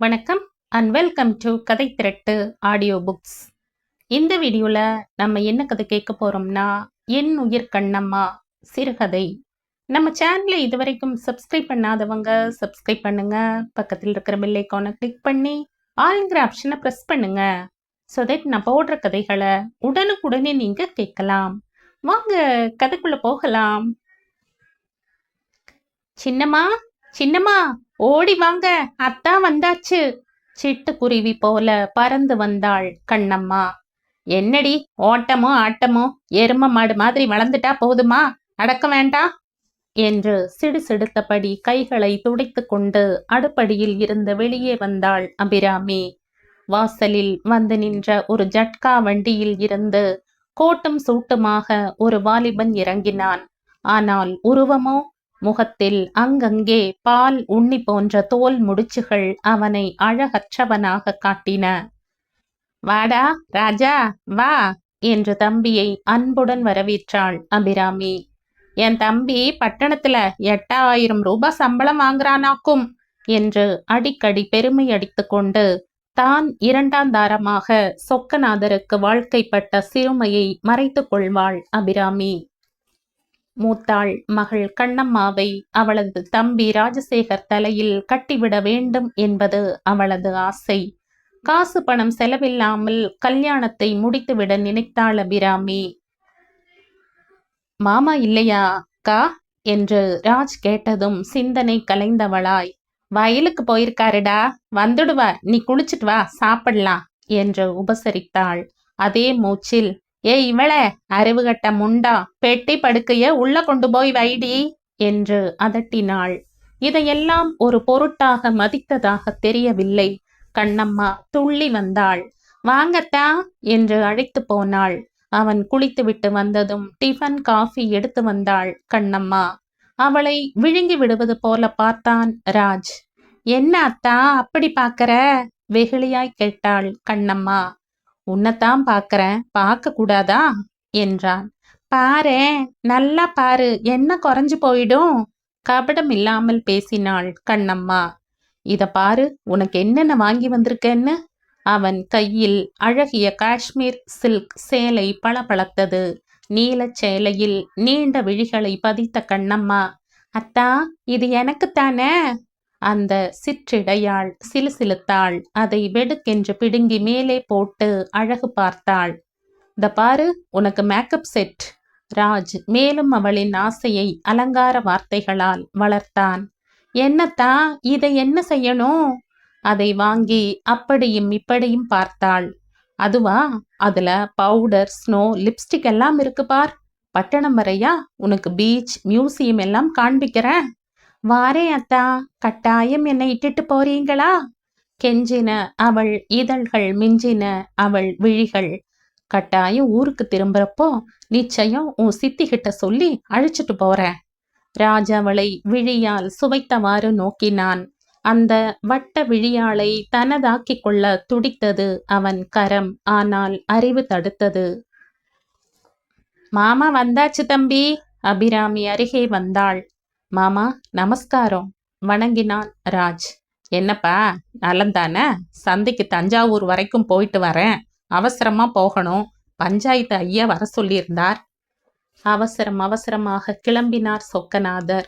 வணக்கம் and welcome to கதை திரட்டு audio books இந்த வீடியோவில் நம்ம என்ன கதை கேட்க போகிறோம்னா என் உயிர் கண்ணம்மா சிறுகதை. நம்ம சேனலை இதுவரைக்கும் சப்ஸ்கிரைப் பண்ணாதவங்க சப்ஸ்கிரைப் பண்ணுங்க. பக்கத்தில் இருக்கிற பெல் கிளிக் பண்ணி ஆளுங்கிற ஆப்ஷனை ப்ரெஸ் பண்ணுங்க. ஸோ தட் நான் போடுற கதைகளை உடனுக்குடனே நீங்கள் கேட்கலாம். வாங்க கதைக்குள்ளே போகலாம். சின்னம்மா சின்னம்மா! ஓடி வாங்க அத்தா வந்தாச்சு. சிட்டுக்குருவி போல பறந்து வந்தாள் கண்ணம்மா. என்னடி ஓட்டமோ ஆட்டமோ எரும மாடு மாதிரி வளர்ந்துட்டா போதுமா? அடக்க வேண்டாம் என்று சிடுசிடுத்தபடி கைகளை துடைத்து கொண்டு அடுப்படியில் இருந்து வெளியே வந்தாள் அபிராமி. வாசலில் வந்து நின்ற ஒரு ஜட்கா வண்டியில் இருந்து கோட்டும் சூட்டுமாக ஒரு வாலிபன் இறங்கினான். ஆனால் உருவமோ முகத்தில் அங்கங்கே பால் உண்ணி போன்ற தோல் முடிச்சுகள் அவனை அழகற்றவனாக காட்டின. வாடா ராஜா வா என்று தம்பியை அன்புடன் வரவேற்றாள் அபிராமி. என் தம்பி பட்டணத்துல எட்டாயிரம் ரூபாய் சம்பளம் வாங்குறானாக்கும் என்று அடிக்கடி பெருமை அடித்துக் கொண்டு தான் இரண்டாம் தாரமாக சொக்கநாதருக்கு வாழ்க்கைப்பட்ட சிறுமையை மறைத்துக் கொள்வாள் அபிராமி. மூத்தாள் மகள் கண்ணம்மாவை அவளது தம்பி ராஜசேகர் தலையில் கட்டிவிட வேண்டும் என்பது அவளது ஆசை. காசு பணம் செலவில்லாமல் கல்யாணத்தை முடித்துவிட நினைத்தாள் அபிராமி. மாமா இல்லையா அக்கா? என்று ராஜ் கேட்டதும் சிந்தனை கலைந்தவளாய். வயலுக்கு போயிருக்காருடா வந்துடுவா நீ குளிச்சிட்டு வா சாப்பிடலாம் என்று உபசரித்தாள். அதே மூச்சில் ஏய் இவளே அறிவுகட்ட முண்டா பெட்டி படுக்கைய உள்ள கொண்டு போய் வைடி என்று அதட்டினாள். இதையெல்லாம் ஒரு பொருட்டாக மதித்ததாக தெரியவில்லை. கண்ணம்மா துள்ளி வந்தாள். வாங்கத்தா என்று அழைத்து போனாள். அவன் குளித்துவிட்டு வந்ததும் டிஃபன் காஃபி எடுத்து வந்தாள் கண்ணம்மா. அவளை விழுங்கி விடுவது போல பார்த்தான் ராஜ். என்ன அத்தா அப்படி பாக்கற வெகுளியாய் கேட்டாள் கண்ணம்மா. உன்னைத்தான் பார்க்கறேன் பார்க்க கூடாதா? என்றான். பாரு நல்லா பாரு. என்ன குறைஞ்சு போயிடும்? கபடம் இல்லாமல் பேசினாள் கண்ணம்மா. இத பாரு உனக்கு என்னென்ன வாங்கி வந்திருக்கேன்னு? அவன் கையில் அழகிய காஷ்மீர் சில்க் சேலை பளபளத்தது. நீலச் சேலையில் நீண்ட விழிகளை பதித்த கண்ணம்மா. அத்தா இது எனக்குத்தானே? அந்த சிற்றிடையாள் சிலுசிலுத்தாள். அதை வெடுக்கென்று பிடுங்கி மேலே போட்டு அழகு பார்த்தாள். இந்த பாரு உனக்கு மேக்கப் செட் ராஜ் மேலும் அவளின் ஆசையை அலங்கார வார்த்தைகளால் வளர்த்தான். என்னத்தா இதை என்ன செய்யணும் அதை வாங்கி அப்படியும் இப்படியும் பார்த்தாள். அதுவா அதுல பவுடர் ஸ்னோ லிப்ஸ்டிக் எல்லாம் இருக்கு பார். பட்டணம் வரையா? உனக்கு பீச் மியூசியம் எல்லாம் காண்பிக்கிறேன். வாரே அத்தா கட்டாயம் என்னை இட்டுட்டு போறீங்களா? கெஞ்சின அவள் இதழ்கள் மிஞ்சின அவள் விழிகள். கட்டாயம் ஊருக்கு திரும்புறப்போ நிச்சயம் உன் சித்தி கிட்ட சொல்லி அழைச்சிட்டு போறேன். ராஜாவளை விழியால் சுவைத்தவாறு நோக்கினான். அந்த வட்ட விழியாளை தனதாக்கிக் கொள்ள துடித்தது அவன் கரம் ஆனால் அறிவு தடுத்தது. மாமா வந்தாச்சு தம்பி அபிராமி அருகே வந்தாள். மாமா நமஸ்காரம். வணங்கினான் ராஜ். என்னப்பா நலந்தானே சந்தைக்கு தஞ்சாவூர் வரைக்கும் போயிட்டு வரேன். அவசரமா போகணும். பஞ்சாயத்து ஐயா வர சொல்லியிருந்தார். அவசரம் அவசரமாக கிளம்பினார் சொக்கநாதர்.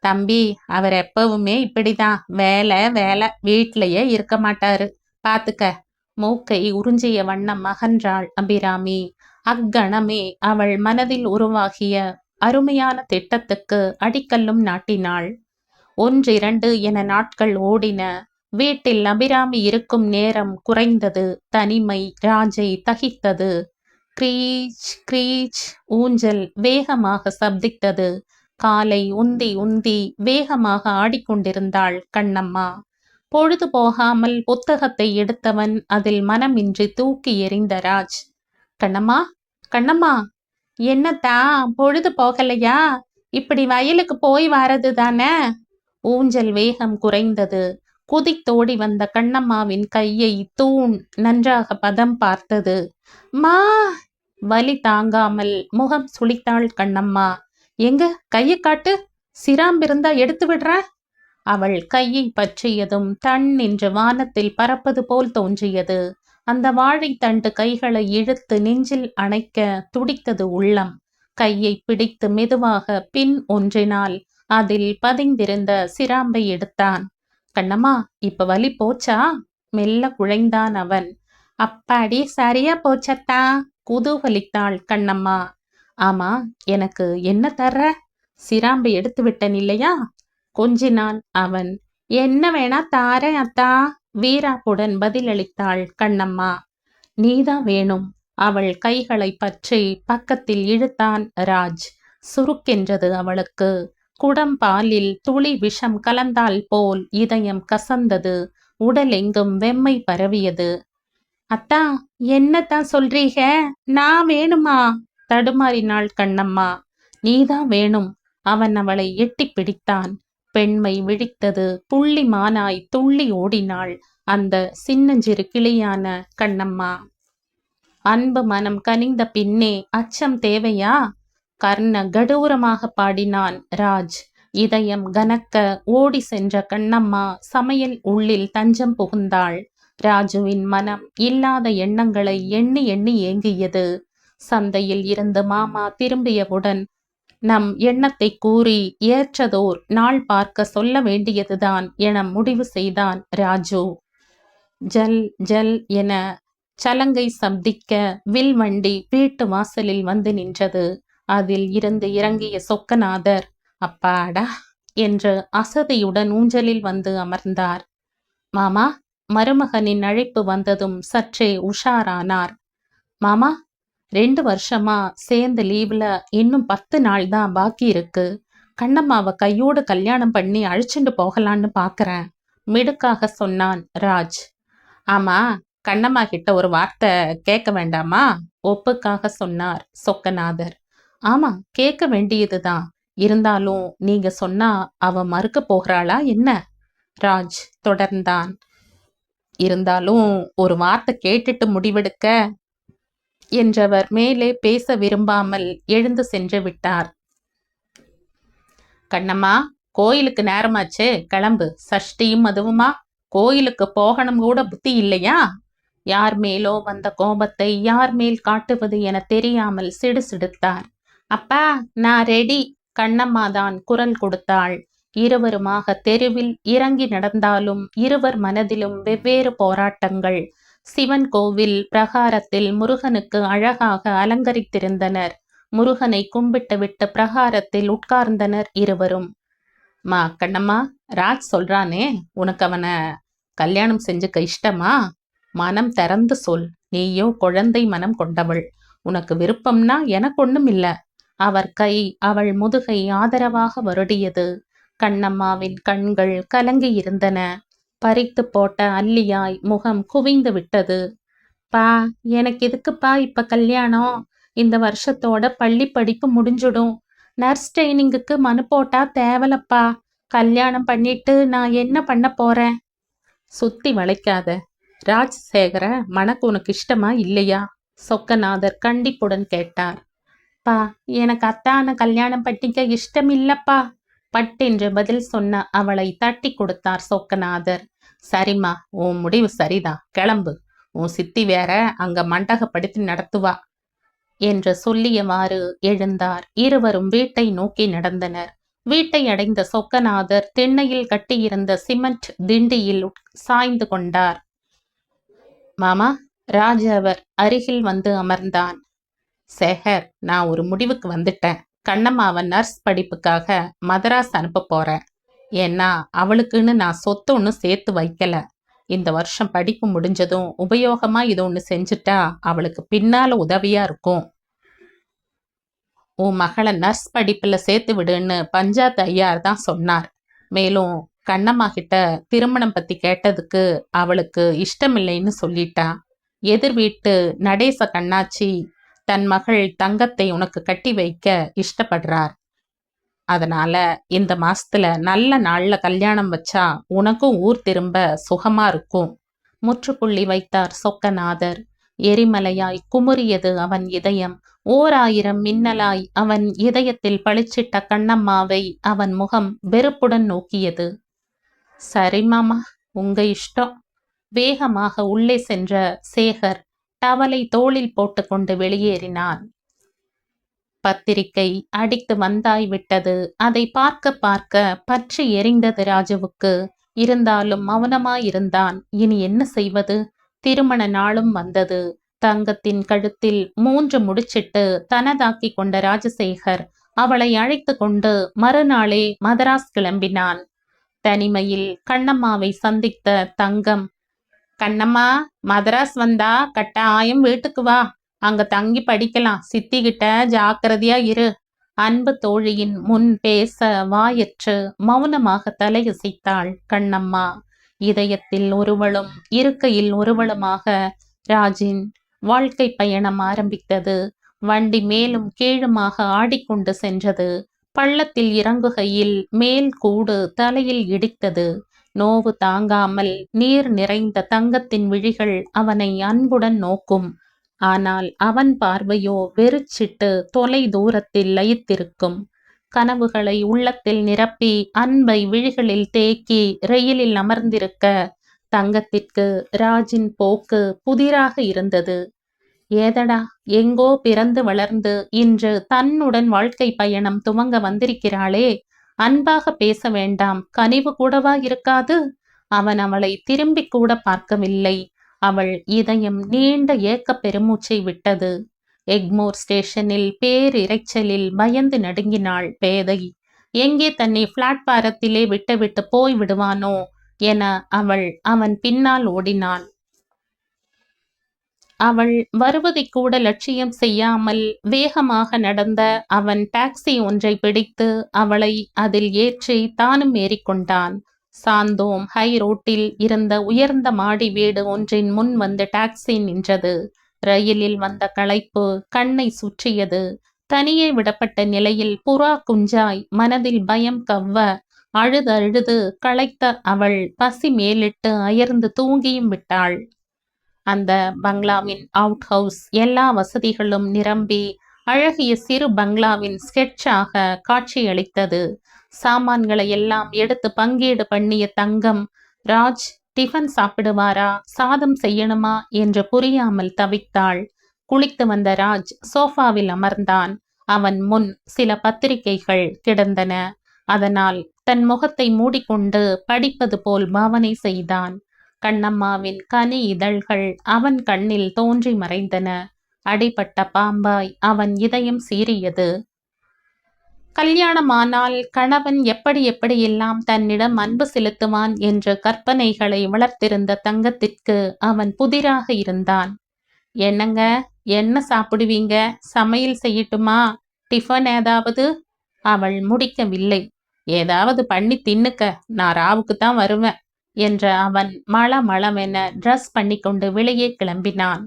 தம்பி அவர் எப்பவுமே இப்படிதான். வேலை வேலை. வீட்டிலேயே இருக்க மாட்டாரு. பாத்துக்க. மூக்கை உறிஞ்சிய வண்ணம் மகன்றாள் அபிராமி. அக்கணமே அவள் மனதில் உருவாகிய அருமையான திட்டத்துக்கு அடிக்கல்லும் நாட்டினாள். ஒன்றிரண்டு என நாட்கள் ஓடின. வீட்டில் அபிராமி இருக்கும் நேரம் குறைந்தது. தனிமை ராஜை தகித்தது. கிரீச் கிரீச் ஊஞ்சல் வேகமாக சப்தித்தது. காலை உந்தி உந்தி வேகமாக ஆடிக்கொண்டிருந்தாள் கண்ணம்மா. பொழுது போகாமல் புத்தகத்தை எடுத்தவன் அதில் மனமின்றி தூக்கி எறிந்த ராஜ். கண்ணம்மா கண்ணம்மா! என்னத்தா பொழுது போகலையா? இப்படி வயலுக்கு போய் வாரது தானே? ஊஞ்சல் வேகம் குறைந்தது. குதித்தோடி வந்த கண்ணம்மாவின் கையை தூண் நன்றாக பதம் பார்த்தது. மா! வலி தாங்காமல் முகம் சுளித்தாள் கண்ணம்மா. எங்க? கையை காட்டு? சிராம்பிருந்தா எடுத்து விடுற? அவள் கையை பற்றியதும் தன் நின்று வானத்தில் பறப்பது போல் தோன்றியது. அந்த வாழைத்தண்டு கைகளை இழுத்து நெஞ்சில் அணைக்க துடித்தது உள்ளம். கையை பிடித்து மெதுவாக பின் ஒன்றினால் அதில் பதிந்திருந்த சிராம்பை எடுத்தான். கண்ணம்மா இப்ப வலி போச்சா? மெல்ல குழைந்தான் அவன். அப்பாடி சரியா போச்சத்தா? குதூகலித்தாள் கண்ணம்மா. ஆமா எனக்கு என்ன தர்ற? சிராம்பை எடுத்து விட்டன் இல்லையா? கொஞ்சினான் அவன். என்ன வேணா தாரேன் அத்தா. வீராப்புடன் பதிலளித்தாள் கண்ணம்மா. நீதான் வேணும். அவள் கைகளை பற்றி பக்கத்தில் இழுத்தான் ராஜ். சுருக்கென்றது அவளுக்கு. குடம்பாலில் துளி விஷம் கலந்தால் போல் இதயம் கசந்தது. உடலெங்கும் வெம்மை பரவியது. அத்தா என்னத்தான் சொல்றீக? நான் வேணுமா தடுமாறினாள் கண்ணம்மா. நீதான் வேணும். அவன் அவளை எட்டி பிடித்தான். பெண்மை விழித்தது. புள்ளி மானாய் துள்ளி ஓடினாள் அந்த சின்னஞ்சிறு கிளியான கண்ணம்மா. அன்பு மனம் கனிந்த பின்னே அச்சம் தேவையா? கர்ண கடூரமாக பாடினான் ராஜ். இதயம் கனக்க ஓடி சென்ற கண்ணம்மா சமையல் உள்ளில் தஞ்சம் புகுந்தாள். ராஜுவின் மனம் இல்லாத எண்ணங்களை எண்ணி எண்ணி ஏங்கியது. சந்தையில் இருந்து மாமா திரும்பியவுடன் நம் எண்ணத்தை கூறி ஏற்றதோர் நாள் பார்க்க சொல்ல வேண்டியதுதான் என முடிவு செய்தான் ராஜு. ஜல் ஜல் என சலங்கை சப்திக்க வில் வண்டி வீட்டு வாசலில் வந்து நின்றது. அதில் இருந்து இறங்கிய சொக்கநாதர் அப்பாடா! என்று அசதியுடன் ஊஞ்சலில் வந்து அமர்ந்தார். மாமா மருமகனின் அழைப்பு வந்ததும் சற்றே உஷாரானார். மாமா ரெண்டு வருஷமா சேர்ந்து லீவ்ல இன்னும் பத்து நாள் தான் பாக்கி இருக்கு. கண்ணம்மாவை கையோடு கல்யாணம் பண்ணி அழிச்சுண்டு போகலான்னு பாக்குறேன். மிடுக்காக சொன்னான் ராஜ். ஆமா கண்ணம்மா கிட்ட ஒரு வார்த்தை கேட்க வேண்டாமா? ஒப்புக்காக சொன்னார் சொக்கநாதர். ஆமா கேட்க வேண்டியதுதான். இருந்தாலும் நீங்க சொன்னா அவ மறுக்க போகிறாளா என்ன? ராஜ் தொடர்ந்தான். இருந்தாலும் ஒரு வார்த்தை கேட்டுட்டு முடிவெடுக்க என்றவர் மேலே பேச விரும்பாமல் எழுந்து சென்று விட்டார். கண்ணம்மா கோயிலுக்கு நேரமாச்சே கிளம்பு. சஷ்டியும் அதுவுமா? கோயிலுக்கு போகணும் கூட புத்தி இல்லையா? யார் மேலோ வந்த கோபத்தை யார் மேல் காட்டுவது என தெரியாமல் சிடுசிடுத்தார். அப்பா நான் ரெடி. கண்ணம்மா தான் குரல் கொடுத்தாள். இருவருமாக தெருவில் இறங்கி நடந்தாலும் இருவர் மனதிலும் வெவ்வேறு போராட்டங்கள் சிவன் கோவில் பிரகாரத்தில் முருகனுக்கு அழகாக அலங்கரித்திருந்தனர். முருகனை கும்பிட்டு விட்டு பிரகாரத்தில் உட்கார்ந்தனர் இருவரும். மா கண்ணம்மா ராஜ் சொல்றானே உனக்கு அவனை கல்யாணம் செஞ்சுக்க இஷ்டமா? மனம் திறந்து சொல். நீயோ குழந்தை மனம் கொண்டவள். உனக்கு விருப்பம்னா எனக்கு ஒண்ணும் இல்ல. அவர் கை அவள் முதுகை ஆதரவாக வருடியது. கண்ணம்மாவின் கண்கள் கலங்கி இருந்தன பறித்து போட்ட அல்லியாய் முகம் குவிந்து விட்டது. பா எனக்கு எதுக்குப்பா இப்ப கல்யாணம்? இந்த வருஷத்தோட பள்ளி படிப்பு முடிஞ்சுடும். நர்ஸ் ட்ரைனிங்குக்கு மனு போட்டா தேவலப்பா. கல்யாணம் பண்ணிட்டு நான் என்ன பண்ண போறேன்? சுத்தி வளைக்காத. ராஜசேகர மனக்கு உனக்கு இஷ்டமா இல்லையா? சொக்கநாதர் கண்டிப்புடன் கேட்டார். பா எனக்கு அத்தான கல்யாணம் பண்ணிக்க இஷ்டம் இல்லப்பா பட்டென்று பதில் சொன்ன அவளை தட்டி கொடுத்தார் சொக்கநாதர். சரிம்மா உன் முடிவு சரிதான் கிளம்பு. உன் சித்தி வேற அங்க மண்டகப்படுத்தி நடத்துவா என்று சொல்லியவாறு எழுந்தார். இருவரும் வீட்டை நோக்கி நடந்தனர். வீட்டை அடைந்த சொக்கநாதர் திண்ணையில் கட்டியிருந்த சிமெண்ட் திண்டியில் சாய்ந்து கொண்டார். மாமா ராஜாவர் அவர் அருகில் வந்து அமர்ந்தான். சேகர் நான் ஒரு முடிவுக்கு வந்துட்டேன். கண்ணம்மாவை நர்ஸ் படிப்புக்காக மதராஸ் அனுப்ப போறேன். ஏன்னா அவளுக்குன்னு நான் சொத்து ஒன்று சேர்த்து வைக்கல. இந்த வருஷம் படிப்பு முடிஞ்சதும் உபயோகமா இது ஒன்று செஞ்சுட்டா அவளுக்கு பின்னால உதவியா இருக்கும். உன் மகளை நர்ஸ் படிப்பில் சேர்த்து விடுன்னு பஞ்சாத் ஐயார் தான் சொன்னார். மேலும் கண்ணம்மா கிட்ட திருமணம் பத்தி கேட்டதுக்கு அவளுக்கு இஷ்டமில்லைன்னு சொல்லிட்டா. எதிர் வீட்டு நடேச கண்ணாச்சி தன் மகள் தங்கத்தை உனக்கு கட்டி வைக்க இஷ்டப்படுறார். அதனால இந்த மாசத்துல நல்ல நாள்ல கல்யாணம் வச்சா உனக்கும் ஊர் திரும்ப சுகமா இருக்கும். முற்றுப்புள்ளி வைத்தார் சொக்கநாதர். எரிமலையாய் குமுறியது அவன் இதயம். ஓர் ஆயிரம் மின்னலாய் அவன் இதயத்தில் பளிச்சிட்ட கண்ணம்மாவை அவன் முகம் வெறுப்புடன் நோக்கியது. சரி மாமா உங்க இஷ்டம். வேகமாக உள்ளே சென்ற சேகர் டவலை தோளில் போட்டுக்கொண்டு வெளியேறினான். பத்திரிகை அடித்து வந்தாய் விட்டது. அதை பார்க்க பார்க்க பற்றி எரிந்தது ராஜுவுக்கு. இருந்தாலும் மௌனமாயிருந்தான். இனி என்ன செய்வது? திருமண நாளும் வந்தது. தங்கத்தின் கழுத்தில் மூன்று முடிச்சிட்டு தனதாக்கி கொண்ட ராஜசேகர் அவளை அழைத்து கொண்டு மறுநாளே மதராஸ் கிளம்பினான். தனிமையில் கண்ணம்மாவை சந்தித்த தங்கம் கண்ணம்மா மதராஸ் வந்தா கட்டாயம் வீட்டுக்கு வா. அங்க தங்கி படிக்கலாம். சித்திகிட்ட ஜாக்கிரதையா இரு. அன்பு தோழியின் முன் பேச வாயற்று மௌனமாக தலையசைத்தாள் கண்ணம்மா. இதயத்தில் ஒருவளும் இருக்கையில் ஒருவளுமாக ராஜின் வாழ்க்கை பயணம் ஆரம்பித்தது. வண்டி மேலும் கீழுமாக ஆடிக்கொண்டு சென்றது. பள்ளத்தில் இறங்குகையில் மேல் கூடு தலையில் இடித்தது. நோவு தாங்காமல் நீர் நிறைந்த தங்கத்தின் விழிகள் அவனை அன்புடன் நோக்கும். ஆனால் அவன் பார்வையோ வெறிச்சிட்டு தொலை தூரத்தில் லயித்திருக்கும். கனவுகளை உள்ளத்தில் நிரப்பி அன்பை விழிகளில் தேக்கி ரயிலில் அமர்ந்திருக்க தங்கத்திற்கு ராஜின் போக்கு புதிராக இருந்தது. ஏதடா எங்கோ பிறந்து வளர்ந்து இன்று தன்னுடன் வாழ்க்கை பயணம் துவங்க வந்திருக்கிறாளே அன்பாக பேச வேண்டாம். கனிவு கூடவா இருக்காது? அவன் அவளை திரும்பி கூட பார்க்கவில்லை. அவள் இதயம் நீண்ட ஏக்க பெருமூச்சை விட்டது. எக்மோர் ஸ்டேஷனில் பேரிரைச்சலில் பயந்து நடுங்கினாள் பேதை. எங்கே தன்னை பிளாட்பாரத்திலே விட்டுவிட்டு போய் விடுவானோ என அவள் அவன் பின்னால் ஓடினாள். அவள் வருவதை கூட லட்சியம் செய்யாமல் வேகமாக நடந்த அவன் டாக்ஸி ஒன்றை பிடித்து அவளை அதில் ஏற்றி தானும் ஏறிக்கொண்டான். சாந்தோம் ஹை ரோட்டில் இருந்த உயர்ந்த மாடி வீடு ஒன்றின் முன் வந்து டாக்ஸி நின்றது. ரயிலில் வந்த களைப்பு கண்ணை சுற்றியது. தனியே விடப்பட்ட நிலையில் புறா குஞ்சாய் மனதில் பயம் கவ்வ அழுது அழுது களைத்த அவள் பசி மேலிட்டு அயர்ந்து தூங்கியும் விட்டாள். அந்த பங்களாவின் அவுட் ஹவுஸ் எல்லா வசதிகளும் நிரம்பி அழகிய சிறு பங்களாவின் ஸ்கெட்சாக காட்சியளித்தது. சாமான்களை எல்லாம் எடுத்து பங்கீடு பண்ணிய தங்கம் ராஜ் டிஃபன் சாப்பிடுவாரா சாதம் செய்யணுமா என்று புரியாமல் தவித்தாள். குளித்து வந்த ராஜ் சோஃபாவில் அமர்ந்தான். அவன் முன் சில பத்திரிகைகள் கிடந்தன. அதனால் தன் முகத்தை மூடிக்கொண்டு படிப்பது போல் பாவனை செய்தான். கண்ணம்மாவின் கனி இதழ்கள் அவன் கண்ணில் தோன்றி மறைந்தன. அடிபட்ட பாம்பாய் அவன் இதயம் சீறியது. கல்யாணமானால் கணவன் எப்படி எப்படியெல்லாம் தன்னிடம் அன்பு செலுத்துவான் என்ற கற்பனைகளை வளர்த்திருந்த தங்கத்திற்கு அவன் புதிராக இருந்தான். என்னங்க? என்ன சாப்பிடுவீங்க? சமையல் செய்யட்டுமா? டிஃபன் ஏதாவது? அவள் முடிக்கவில்லை. ஏதாவது பண்ணி தின்னுக்க. நான் ராவுக்கு தான் வருவேன். என்ற அவன் மள மளவென ட்ரெஸ் பண்ணிக்கொண்டு வெளியே கிளம்பினான்.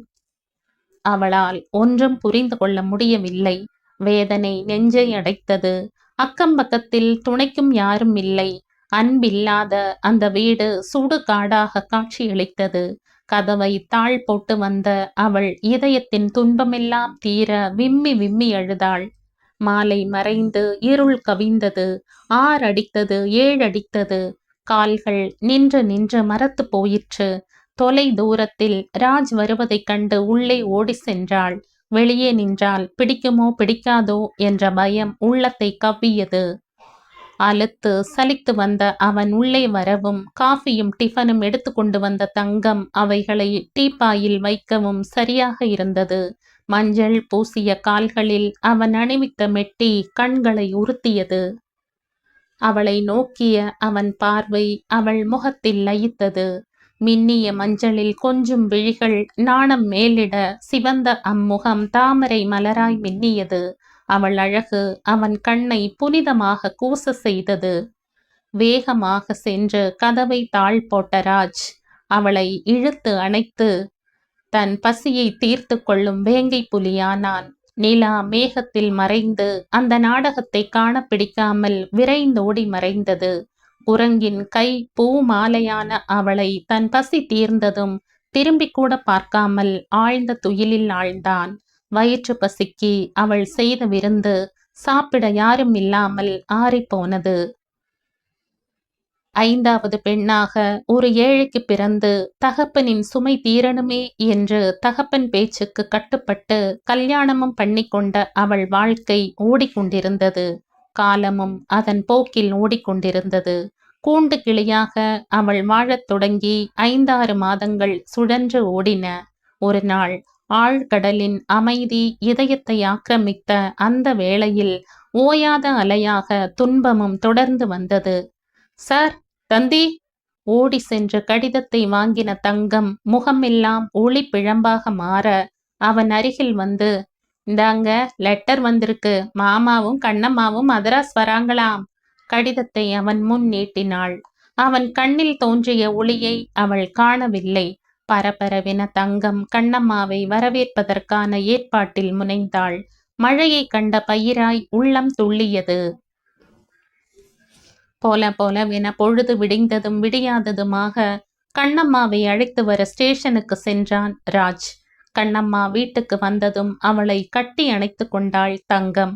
அவளால் ஒன்றும் புரிந்து கொள்ள முடியவில்லை. வேதனை நெஞ்சை அடைத்தது. அக்கம் பக்கத்தில் துணைக்கும் யாரும் இல்லை. அன்பில்லாத அந்த வீடு சுடு காடாக காட்சியளித்தது. கதவை தாழ் போட்டு வந்த அவள் இதயத்தின் துன்பமெல்லாம் தீர விம்மி விம்மி அழுதாள். மாலை மறைந்து இருள் கவிந்தது. ஆறடித்தது ஏழடித்தது. கால்கள் நின்று நின்று மரத்து போயிற்று. தொலை தூரத்தில் ராஜ் வருவதைக் கண்டு உள்ளே ஓடி சென்றாள். வெளியே நின்றால் பிடிக்குமோ பிடிக்காதோ? என்ற பயம் உள்ளத்தை கவ்வியது. அழுத்து சலித்து வந்த அவன் உள்ளே வரவும் காஃபியும் டிஃபனும் எடுத்துக்கொண்டு வந்த தங்கம் அவைகளை டீப்பாயில் வைக்கவும் சரியாக இருந்தது. மஞ்சள் பூசிய கால்களில் அவன் அணிவித்த மெட்டி கண்களை உறுத்தியது. அவளை நோக்கிய அவன் பார்வை அவள் முகத்தில் லயித்தது. மின்னிய மஞ்சளில் கொஞ்சும் விழிகள் நாணம் மேலிட சிவந்த அம்முகம் தாமரை மலராய் மின்னியது. அவள் அழகு அவன் கண்ணை புனிதமாக கூச செய்தது. வேகமாக சென்று கதவை தாழ் போட்ட ராஜ் அவளை இழுத்து அணைத்து தன் பசியை தீர்த்து கொள்ளும் வேங்கை புலியானான் நிலா மேகத்தில் மறைந்து அந்த நாடகத்தை காண பிடிக்காமல் விரைந்தோடி மறைந்தது. குரங்கின் கை பூ மாலையான அவளை தன் பசி தீர்ந்ததும் திரும்பி கூட பார்க்காமல் ஆழ்ந்த துயிலில் ஆழ்ந்தான். வயிற்று பசிக்கு அவள் செய்த விருந்து சாப்பிட யாரும் இல்லாமல் ஆறிப்போனது ஐந்தாவது பெண்ணாக ஒரு ஏழைக்கு பிறந்து தகப்பனின் சுமை தீரணுமே என்று தகப்பன் பேச்சுக்கு கட்டுப்பட்டு கல்யாணமும் பண்ணிக்கொண்ட அவள் வாழ்க்கை ஓடிக்கொண்டிருந்தது. காலமும் அதன் போக்கில் ஓடிக்கொண்டிருந்தது. கூண்டு கிளியாக அவள் வாழத் தொடங்கி ஐந்தாறு மாதங்கள் சுழன்று ஓடின. ஒரு நாள் ஆழ்கடலின் அமைதி இதயத்தை ஆக்கிரமித்த அந்த வேளையில் ஓயாத அலையாக துன்பமும் தொடர்ந்து வந்தது. சார் தந்தி. ஓடி சென்று கடிதத்தை வாங்கின தங்கம் முகமெல்லாம் ஒளி பிழம்பாக மாற அவன் அருகில் வந்து இந்தாங்க லெட்டர் வந்திருக்கு. மாமாவும் கண்ணம்மாவும் மதராஸ் வராங்களாம். கடிதத்தை அவன் முன் நீட்டினாள். அவன் கண்ணில் தோன்றிய ஒளியை அவள் காணவில்லை. பரபரவென தங்கம் கண்ணம்மாவை வரவேற்பதற்கான ஏற்பாட்டில் முனைந்தாள். மழையை கண்ட பயிராய் உள்ளம் துள்ளியது. போல போலவென பொழுது விடிந்ததும் விடியாததுமாக கண்ணம்மாவை அழைத்து வர ஸ்டேஷனுக்கு சென்றான் ராஜ். கண்ணம்மா வீட்டுக்கு வந்ததும் அவளை கட்டி அணைத்து கொண்டாள் தங்கம்.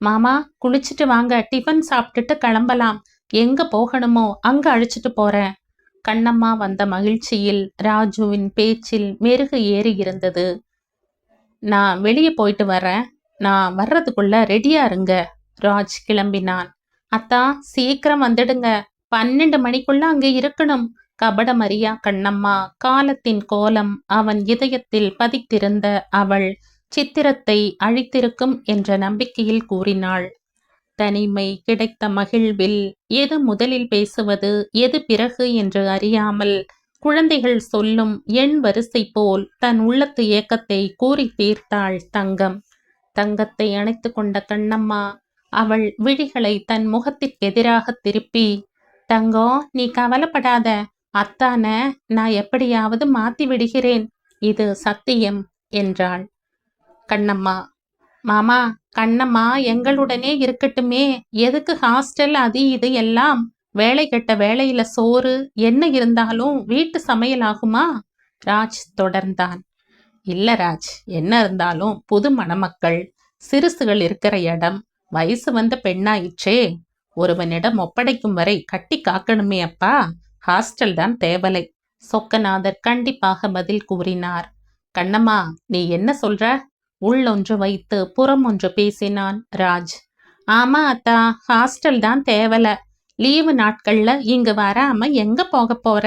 மாமா குளிச்சுட்டு வாங்க டிஃபன் சாப்பிட்டுட்டு கிளம்பலாம். எங்க போகணுமோ அங்க அழைச்சிட்டு போறேன். கண்ணம்மா வந்த மகிழ்ச்சியில் ராஜுவின் பேச்சில் மெருகு ஏறி இருந்தது. நான் வெளியே போயிட்டு வரேன் நான் வர்றதுக்குள்ள ரெடியா இருங்க ராஜ் கிளம்பினான். அத்தா சீக்கிரம் வந்துடுங்க. பன்னெண்டு மணிக்குள்ள அங்க இருக்கணும். கபடமரியா கண்ணம்மா காலத்தின் கோலம் அவன் இதயத்தில் பதித்திருந்த அவள் சித்திரத்தை அழித்திருக்கும் என்ற நம்பிக்கையில் கூறினாள். தனிமை கிடைத்த மகிழ்வில் எது முதலில் பேசுவது எது பிறகு என்று அறியாமல் குழந்தைகள் சொல்லும் எண் வரிசை போல் தன் உள்ளத்து ஏக்கத்தை கூறி தீர்த்தாள் தங்கம். தங்கத்தை அணைத்து கொண்ட கண்ணம்மா அவள் விழிகளை தன் முகத்திற்கெதிராக திருப்பி தங்கம் நீ கவலைப்படாத. அத்தான நான் எப்படியாவது மாத்தி விடுகிறேன். இது சத்தியம் என்றாள். கண்ணம்மா மாமா கண்ணம்மா எங்களுடனே இருக்கட்டுமே. எதுக்கு ஹாஸ்டல் அது இது எல்லாம்? வேலை கெட்ட வேலையில சோறு என்ன இருந்தாலும் வீட்டு சமையல் ஆகுமா? ராஜ் தொடர்ந்தான். இல்ல ராஜ். என்ன இருந்தாலும் புது மணமக்கள் சிறுசுகள் இருக்கிற இடம் வயசு வந்த பெண்ணாயிற்றே. ஒருவனிடம் ஒப்படைக்கும் வரை கட்டி காக்கணுமே அப்பா. ஹாஸ்டல் தான் தேவலை. சொக்கநாதர் கண்டிப்பாக பதில் கூறினார். கண்ணம்மா நீ என்ன சொல்ற? உள்ளொன்று வைத்து புறம் ஒன்று பேசினான் ராஜ். ஆமா அத்தா ஹாஸ்டல் தான் தேவல. லீவு நாட்கள்ல இங்கு வராம எங்க போக போற?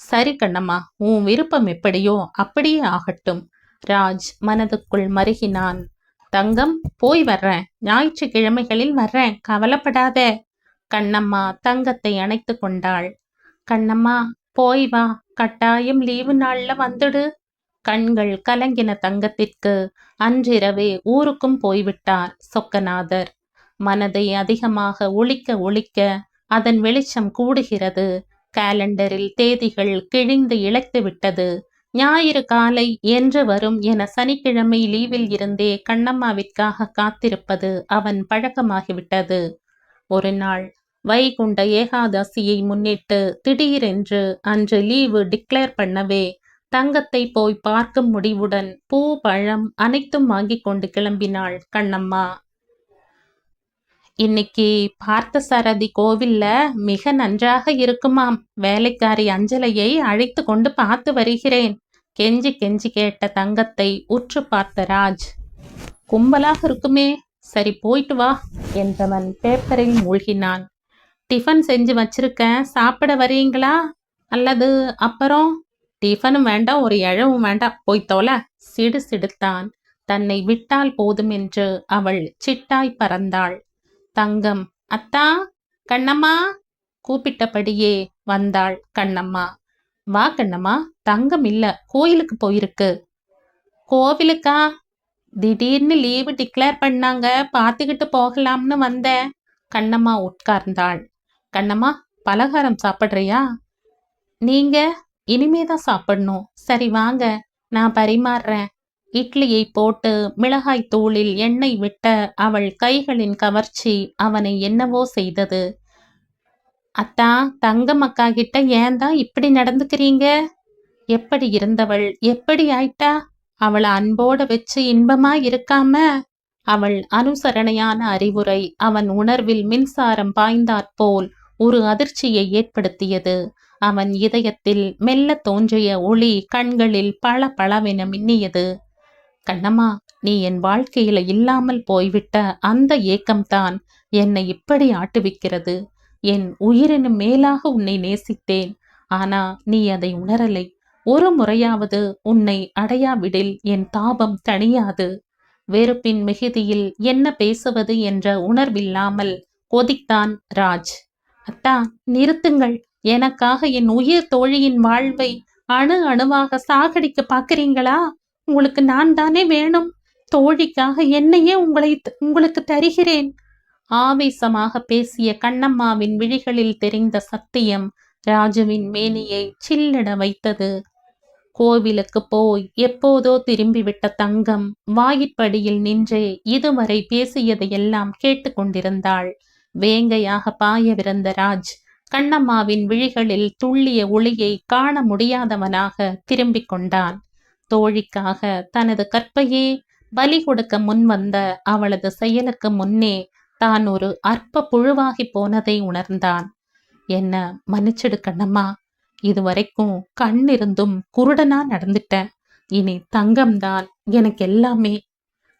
சரி கண்ணம்மா உன் விருப்பம் எப்படியோ அப்படியே ஆகட்டும். ராஜ் மனதுக்குள் மருகினான். தங்கம் போய் வர்றேன் ஞாயிற்றுக்கிழமைகளில் வர்றேன் கவலைப்படாத. கண்ணம்மா தங்கத்தை அணைத்து கொண்டாள். கண்ணம்மா போய் வா. கட்டாயம் லீவு நாள்ல வந்துடு. கண்கள் கலங்கின தங்கத்திற்கு அன்றிரவே ஊருக்கும் போய்விட்டார் சொக்கநாதர். மனதை அதிகமாக ஒழிக்க ஒழிக்க அதன் வெளிச்சம் கூடுகிறது. காலண்டரில் தேதிகள் கிழிந்து இழைத்து விட்டது ஞாயிறு காலை என்று வரும் என சனிக்கிழமை லீவில் இருந்தே கண்ணம்மாவிற்காக காத்திருப்பது அவன் பழக்கமாகிவிட்டது. ஒரு நாள் வைகுண்ட ஏகாதசியை முன்னிட்டு திடீரென்று அன்று லீவு டிக்ளேர் பண்ணவே தங்கத்தை போய் பார்க்கும் முடிவுடன் பூ பழம் அனைத்தும் வாங்கி கொண்டு கிளம்பினாள் கண்ணம்மா. இன்னைக்கு பார்த்தசாரதி கோவில்ல மிக நன்றாக இருக்குமாம். வேலைக்காரி அஞ்சலையை அழைத்து கொண்டு பார்த்து வருகிறேன். கெஞ்சி கெஞ்சி கேட்ட தங்கத்தை உற்று பார்த்த ராஜ் கும்பலாக இருக்குமே சரி போயிட்டு வா என்றவன் பேப்பரில் மூழ்கினான். டிஃபன் செஞ்சு வச்சிருக்கேன் சாப்பிட வரீங்களா? அல்லது அப்புறம்? டிஃபனும் வேண்டாம் ஒரு இழவும் வேண்டாம் போய் சிடு சிடுத்தான். தன்னை விட்டால் போதும் என்று அவள் சிட்டாய் பறந்தாள். தங்கம். அத்தா கண்ணம்மா கூப்பிட்டபடியே வந்தாள் கண்ணம்மா. வா கண்ணம்மா தங்கம் இல்ல கோயிலுக்கு போயிருக்கு. கோவிலுக்கா? திடீர்னு லீவு டிக்ளேர் பண்ணாங்க பார்த்துக்கிட்டு போகலாம்னு வந்தேன். கண்ணம்மா உட்கார்ந்தாள். கண்ணம்மா பலகாரம் சாப்பிட்றியா? நீங்க இனிமே தான் சாப்பிடணும். சரி வாங்க நான் பரிமாறுறேன். இட்லியை போட்டு மிளகாய் தூளில் எண்ணெய் விட்ட அவள் கைகளின் கவர்ச்சி அவனை என்னவோ செய்தது. அத்தா தங்கம் அக்கா கிட்ட ஏன் தான் இப்படி நடந்துக்கிறீங்க? எப்படி இருந்தவள்? எப்படி ஆயிட்டா? அவளை அன்போட வச்சு இன்பமா இருக்காம? அவள் அனுசரணையான அறிவுரை அவன் உணர்வில் மின்சாரம் பாய்ந்தாற்போல் ஒரு அதிர்ச்சியை ஏற்படுத்தியது. அவன் இதயத்தில் மெல்ல தோன்றிய ஒளி கண்களில் பள பளவென மின்னியது. கண்ணம்மா நீ என் வாழ்க்கையில இல்லாமல் போய்விட்ட அந்த ஏக்கம்தான் என்னை இப்படி ஆட்டுவிக்கிறது. என் உயிரினும் மேலாக உன்னை நேசித்தேன். ஆனா நீ அதை உணரலை. ஒரு முறையாவது உன்னை அடையாவிடில் என் தாபம் தணியாது. வெறுப்பின் மிகுதியில் என்ன பேசுவது என்ற உணர்வில்லாமல் கொதித்தான் ராஜ். அத்தா நிறுத்துங்கள். எனக்காக என் உயிர் தோழியின் வாழ்வை அணு அணுவாக சாகடிக்க பார்க்கிறீங்களா? உங்களுக்கு நான் தானே வேணும். தோழிக்காக என்னையே உங்களை உங்களுக்கு தருகிறேன். ஆவேசமாக பேசிய கண்ணம்மாவின் விழிகளில் தெரிந்த சத்தியம் ராஜுவின் மேனியை சில்லிட வைத்தது. கோவிலுக்கு போய் எப்போதோ திரும்பிவிட்ட தங்கம் வாயிற்படியில் நின்றே இதுவரை பேசியதையெல்லாம் கேட்டுக்கொண்டிருந்தாள் வேங்கையாக பாயவிருந்த ராஜ் கண்ணம்மாவின் விழிகளில் துள்ளிய ஒளியை காண முடியாதவனாக திரும்பிக் கொண்டான். தோழிக்காக தனது கற்பையே பலி கொடுக்க முன்வந்த அவளது செயலுக்கு முன்னே தான் ஒரு அற்ப புழுவாகி போனதை உணர்ந்தான். என்ன மன்னிச்சிடு கண்ணம்மா இதுவரைக்கும் கண் இருந்தும் குருடனா நடந்துட்டேன். இனி தங்கம்தான் எனக்கு எல்லாமே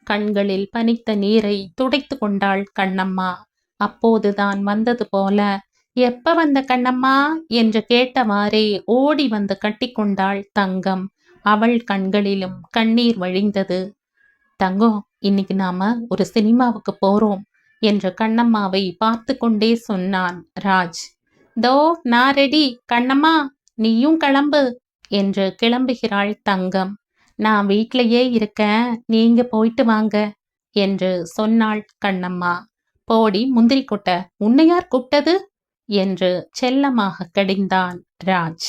கண்களில் பனித்த நீரை துடைத்து கொண்டாள் கண்ணம்மா. அப்போதுதான் வந்தது போல எப்ப வந்த கண்ணம்மா? என்று கேட்டவாறே ஓடி வந்து கட்டிக்கொண்டாள் தங்கம். அவள் கண்களிலும் கண்ணீர் வழிந்தது. தங்கம் இன்னைக்கு நாம ஒரு சினிமாவுக்கு போறோம் என்று கண்ணம்மாவை பார்த்து கொண்டே சொன்னான் ராஜ். தோ நான் ரெடி. கண்ணம்மா நீயும் கிளம்பு என்று கிளம்புகிறாள் தங்கம். நான் வீட்டிலேயே இருக்கேன். நீங்க போயிட்டு வாங்க என்று சொன்னாள் கண்ணம்மா. போடி முந்திரி கொட்ட. உன்னை யார் கூப்பிட்டது? என்று செல்லமாக கடிந்தான் ராஜ்.